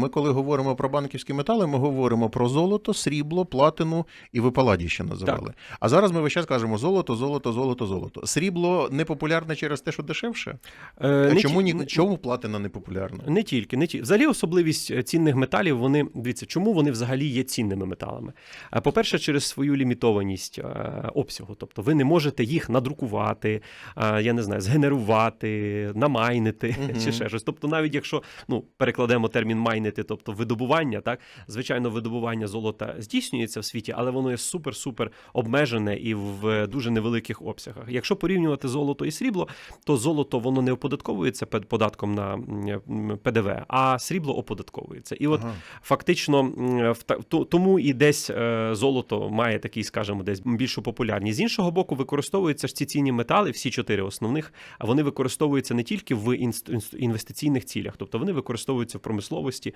Ми, коли говоримо про банківські метали, ми говоримо про золото, срібло, платину і ви паладій ще називали. А зараз ми весь час кажемо золото, золото, золото, золото. Срібло не популярне через те, що дешевше. Е, не чому ті- ні чому платина не популярна? Не тільки, не ті. Взагалі особливість е, цінних металів, вони дивіться, чому вони взагалі є цінними металами? Е, По-перше, через свою лімітованість е, обсягу. Тобто ви не можете їх надрукувати, я не знаю, згенерувати, намайнити Мгм. чи ще щось. Тобто, навіть якщо ну, перекладемо термін майнити, тобто видобування, так, звичайно, видобування золота здійснюється в світі, але воно є супер-супер обмежене і в дуже невеликих обсягах. Якщо порівнювати золото і срібло, то золото воно не оподатковується податком на ПДВ, а срібло оподатковується. І от Ага. фактично в тому і десь е, золото має такий, скажімо, десь більшу популярність. З іншого боку, використовуються ж ці цінні метали, всі чотири основних, а вони використовуються не тільки в інвестиційних цілях, тобто вони використовуються в промисловості,